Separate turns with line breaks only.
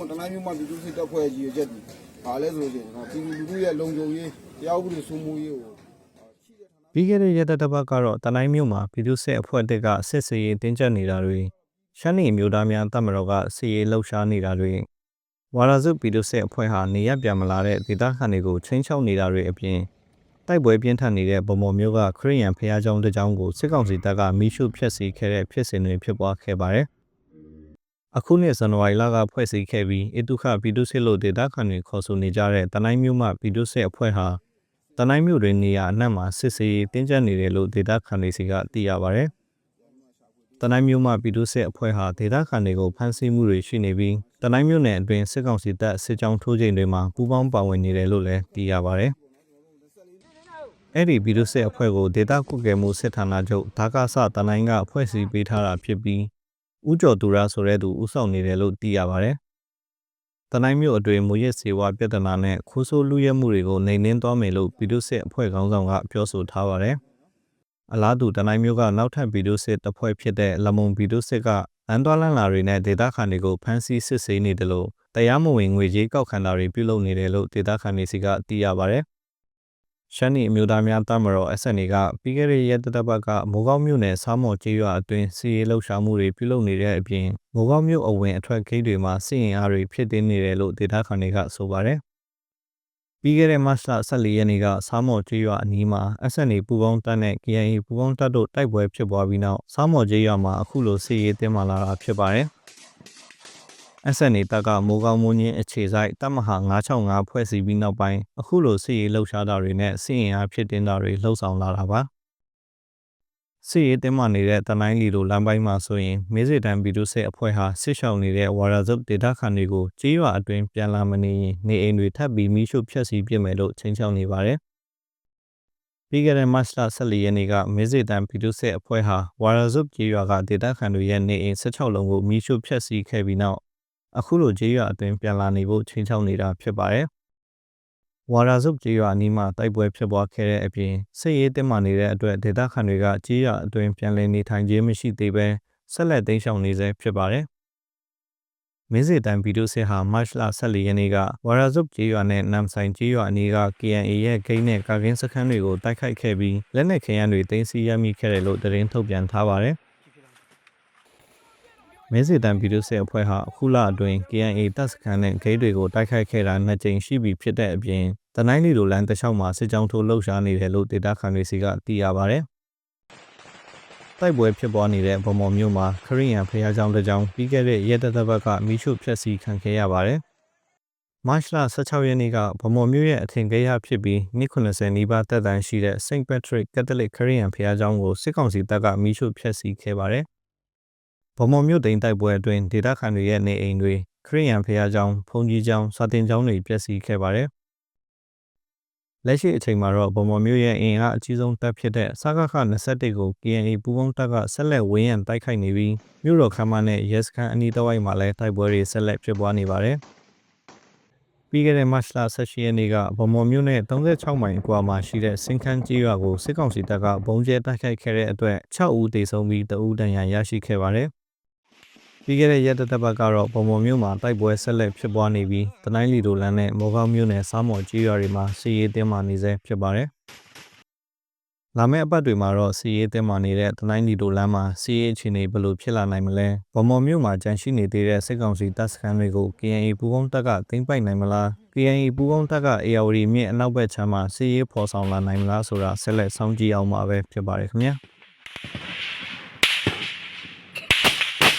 မတနိုင်မျိုးမှပြည်သူစစ်တပ်ဖွဲ့ကြီးရဲ့ချက်ဒီဘာလဲဆိုလို့ရှိရင်တော့ပြည်သူလူထုရဲ့လုံခြုံရေးတရားဥပဒေစိုးမိုးရေးကို
ပြီးခဲ့တဲ့ရက်သတ္တပတ်ကတော့တနိုင်းမြို့မှာပြည်သူ့စစ်အဖွဲ့တစ်ကစစ်စေးရေးတင်းကျပ်နေတာတွေရှမ်းပြည်မျိုးသားများတပ်မတော်ကစစ်ရေးလှုပ်ရှားနေတာတွေဝါရာစုပြည်သူ့စစ်အဖွဲ့ဟာနေရပြန်မလာတဲ့ဒေသခံတွေကိုချင်းချောက်နေတာတွေအပြင်တိုက်ပွဲပြင်းထန်နေတဲ့ဗမော်မျိုးကခရီးရန်ဖျားကျောင်းတစ်ကျောင်းကိုစစ်ကောင်စီတပ်ကမိရှုဖျက်ဆီးခဲ့တဲ့ဖြစ်စဉ်တွေဖြစ်ပွားခဲ့ပါတယ်။ အခုနှစ်ဇန်နဝါရီလကဖွဲ့စည်းခဲ့ပြီးအတုခပြည်သူ့စစ်လို့ဒေသခံတွေခေါ်ဆိုနေကြတဲ့တနိုင်းမျိုးမှပြည်သူ့စစ်အဖွဲ့ဟာတနိုင်းမြို့တွင်နေရာအနှံ့မှာစစ်စေးတင်းကျပ်နေတယ်လို့ဒေတာခန်တွေစီကသိရပါဗျ။တနိုင်းမြို့မှာပြည်သူ့စစ်အဖွဲ့ဟာဒေတာခန်တွေကိုဖမ်းဆီးမှုတွေရှိနေပြီးတနိုင်းမြို့နယ်အတွင်းစစ်ကောင်စီတပ်စစ်ကြောင်းထိုးချိန်တွေမှာပူးပေါင်းပါဝင်နေတယ်လို့လည်းသိရပါဗျ။အဲ့ဒီပြည်သူ့စစ်အဖွဲ့ကိုဒေတာကုကဲမှုစစ်ဌာနချုပ်ဒါကာဆတနိုင်းကအဖွဲ့အစည်းပေးထားတာဖြစ်ပြီး ဥကျော်သူရဆိုတဲ့သူဥဆောင်နေတယ်လို့သိရပါဗျ။တနိုင်းမြို့အတွင်းမူရစ်စေဝါပြဿနာနဲ့ခိုးဆိုးလူရဲမှုတွေကိုနှိမ်နင်းသွားမယ်လို့ပြည်သူ့စစ်အဖွဲ့ခေါင်းဆောင်ကပြောဆိုထားပါတယ်။အလားတူတနိုင်းမြို့ကနောက်ထပ်ပြည်သူ့စစ်တပ်ဖွဲ့ဖြစ်တဲ့လမုံပြည်သူ့စစ်ကလမ်းသွားလမ်းလာတွေနဲ့ဒေသခံတွေကိုဖမ်းဆီးစစ်ဆေးနေတယ်လို့တရားမဝင်ငွေကြေးကောက်ခံတာတွေပြုလုပ်နေတယ်လို့ဒေသခံတွေစီကသိရပါတယ်။ ရှမ်းနီအမျိုးသားများတပ်မတော် SNA ကပြီးခဲ့တဲ့ရက်သတ္တပတ်ကမိုးကောင်းမြို့နယ်စားမော်ကျေးရွာအတွင်းစီရေးလှုပ်ရှားမှုတွေပြုလုပ်နေတဲ့အပြင်မိုးကောင်းမြို့အဝင်အထွက်ဂိတ်တွေမှာစစ်ရင်အားတွေဖြစ်တင်းနေတယ်လို့ဒေသခံတွေကဆိုပါတယ်။ပြီးခဲ့တဲ့မတ်လ14ရက်နေ့ကစားမော်ကျေးရွာအနီးမှာ SNA ပူပေါင်းတပ်နဲ့ KIA ပူပေါင်းတပ်တို့တိုက်ပွဲဖြစ်ပွားပြီးနောက်စားမော်ကျေးရွာမှာအခုလိုစစ်ရေးတင်းမာလာတာဖြစ်ပါတယ်။ SNA တပ်ကမိုးကောင်းမွန်းချင်းအခြေဆိုင်တပ်မဟာ965ဖွဲ့စည်းပြီးနောက်ပိုင်းအခုလိုစစ်ရေးလှုပ်ရှားတာတွေနဲ့စစ်ရင်အားဖြစ်တင်တာတွေလှုပ်ဆောင်လာတာပါစစ်ရေးတင်းမာနေတဲ့တနိုင်းလီလိုလမ်းပိုင်းမှာဆိုရင်မေးစစ်တမ်းဗီဒိုစစ်အဖွဲ့ဟာစစ်ရှောင်နေတဲ့ဝါရာဇုတ်ဒေတာခန်တွေကိုကြေးရွာအတွင်းပြန်လာမနေရင်နေအိမ်တွေထပ်ပြီးမိရှုဖျက်ဆီးပစ်မယ်လို့ချိန်ချောက်နေပါတယ်ပြီးခဲ့တဲ့မတ်လ14ရက်နေ့ကမေးစစ်တမ်းဗီဒိုစစ်အဖွဲ့ဟာဝါရာဇုတ်ကြေးရွာကဒေတာခန်တွေရဲ့နေအိမ်16လုံးကိုမိရှုဖျက်ဆီးခဲ့ပြီးနောက် အခုလိုကြေးရွာအတွင်းပြန်လာနေဖို့ချိန်ချောက်နေတာဖြစ်ပါတယ်။ဝါရာစုပ်ကြေးရွာအနီးမှာတိုက်ပွဲဖြစ်ပွားခဲ့တဲ့အပြင်စစ်ရေးတင်းမာနေတဲ့အတွက်ဒေသခံတွေကကြေးရွာအတွင်းပြန်လည်နေထိုင်ခြင်းမရှိသေးဘဲဆက်လက်တင်းရှောင်နေဆဲဖြစ်ပါတယ်။မင်းစစ်တန်ဗီဒိုစစ်ဟာမတ်လ14ရက်နေ့ကဝါရာစုပ်ကြေးရွာနဲ့နမ်ဆိုင်ကြေးရွာအနီးက KNA ရဲ့ဂိတ်နဲ့ကာကင်းစခန်းတွေကိုတိုက်ခိုက်ခဲ့ပြီးလက်နက်ခဲယမ်းတွေတင်စီရမိခဲ့တယ်လို့သတင်းထုတ်ပြန်ထားပါတယ်။ မဲစစ်တန်ပြည်သူ့စစ်အဖွဲ့ဟာအခုလအတွင်း KNA တပ်စခန်းနဲ့ဂိတ်တွေကိုတိုက်ခိုက်ခဲ့တာနှစ်ကြိမ်ရှိပြီဖြစ်တဲ့အပြင်တနိုင်းလီလိုလန်တစ်လျှောက်မှာစစ်ကြောင်းထိုးလှုပ်ရှားနေတယ်လို့ဒေတာခန်တွေစီကသိရပါဗျ။တိုက်ပွဲဖြစ်ပွားနေတဲ့ဗမော်မြို့မှာခရီးရန်ဖျားကြောင်တစ်ကြောင်ပြီးခဲ့တဲ့ရက်သက်သက်ဘက်ကမိရှုဖျက်ဆီးခံခဲ့ရပါတယ်။မတ်လ16ရက်နေ့ကဗမော်မြို့ရဲ့အထင်ကြီးရဖြစ်ပြီးနှစ်90နီးပါးတက်တန်းရှိတဲ့ St. Patrick Catholic ခရီးရန်ဖျားကြောင်ကိုစစ်ကောင်စီတပ်ကမိရှုဖျက်ဆီးခဲ့ပါတယ်။ ဗမော်မြို့တိန်တိုက်ပွဲအတွင်းဒေတာခန်တွေရဲ့နေအိမ်တွေခရီးရန်ဖျားကြောင်ဖုန်ကြီးကြောင်စာတင်ကြောင်တွေပျက်စီးခဲ့ပါတယ်။လက်ရှိအချိန်မှာတော့ဗမော်မြို့ရဲ့အင်အားအကြီးဆုံးတပ်ဖြစ်တဲ့စကခ21ကို KNA ပူးပေါင်းတပ်ကဆက်လက်ဝင်းရံတိုက်ခိုက်နေပြီးမြို့တော်ခမ်းမနဲ့ရဲစခန်းအနီးတစ်ဝိုက်မှာလည်းတိုက်ပွဲတွေဆက်လက်ဖြစ်ပွားနေပါတယ်။ပြီးခဲ့တဲ့မတ်လ18ရက်နေ့ကဗမော်မြို့နယ်36မိုင်အကွာမှာရှိတဲ့စင်ခန်းကြီးရွာကိုစစ်ကောင်စီတပ်ကဘုံကျဲတိုက်ခိုက်ခဲ့တဲ့အတွက်6ဦးသေဆုံးပြီး2ဦးဒဏ်ရာရရှိခဲ့ပါတယ်။ ပြီးခဲ့တဲ့ရက်သက်သက်ပတ်ကတော့ပုံပုံမြို့မှာတိုက်ပွဲဆက်လက်ဖြစ်ပွားနေပြီးတနိုင်းလီဒိုလန်နဲ့မော်ကောင်းမြို့နယ်စားမော်ကြီးရွာတွေမှာစီရေးတင်းမာနေဆဲဖြစ်ပါတယ်။လာမယ့်အပတ်တွေမှာတော့စီရေးတင်းမာနေတဲ့တနိုင်းလီဒိုလန်မှာစီရေးအခြေအနေဘယ်လိုဖြစ်လာနိုင်မလဲ။ဗမော်မြို့မှာကြန့်ရှိနေသေးတဲ့စစ်ကောင်စီတပ်စခန်းတွေကို KNA ပူးပေါင်းတပ်ကသိမ်းပိုက်နိုင်မလား။ KNA ပူးပေါင်းတပ်က ARD မြစ်အနောက်ဘက်ခြမ်းမှာစီရေးဖော်ဆောင်လာနိုင်မလားဆိုတာဆက်လက်စောင့်ကြည့်အောင်ပါပဲဖြစ်ပါတယ်ခင်ဗျာ။